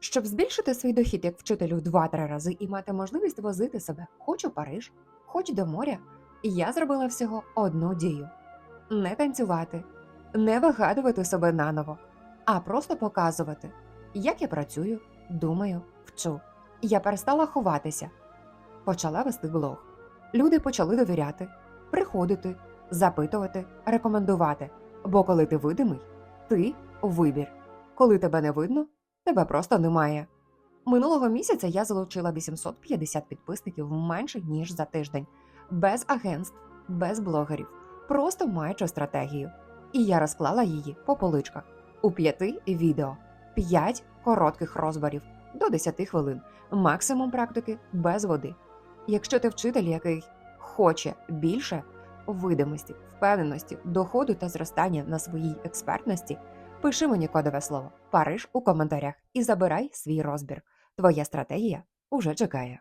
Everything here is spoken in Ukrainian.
Щоб збільшити свій дохід як вчителю в 2-3 рази і мати можливість возити себе хоч у Париж, хоч до моря, я зробила всього одну дію: не танцювати, не вигадувати себе наново, а просто показувати, як я працюю, думаю, вчу. Я перестала ховатися, почала вести блог. Люди почали довіряти, приходити, запитувати, рекомендувати. Бо коли ти видимий, ти вибір. Коли тебе не видно, тебе просто немає. Минулого місяця я залучила 850 підписників менше ніж за тиждень, без агентств, без блогерів, просто маючи стратегію. І я розклала її по поличках. У п'яти відео, п'ять коротких розборів. До 10 хвилин, максимум практики без води. Якщо ти вчитель, який хоче більше видимості, впевненості, доходу та зростання на своїй експертності, пиши мені кодове слово Париж у коментарях і забирай свій розбір. Твоя стратегія уже чекає.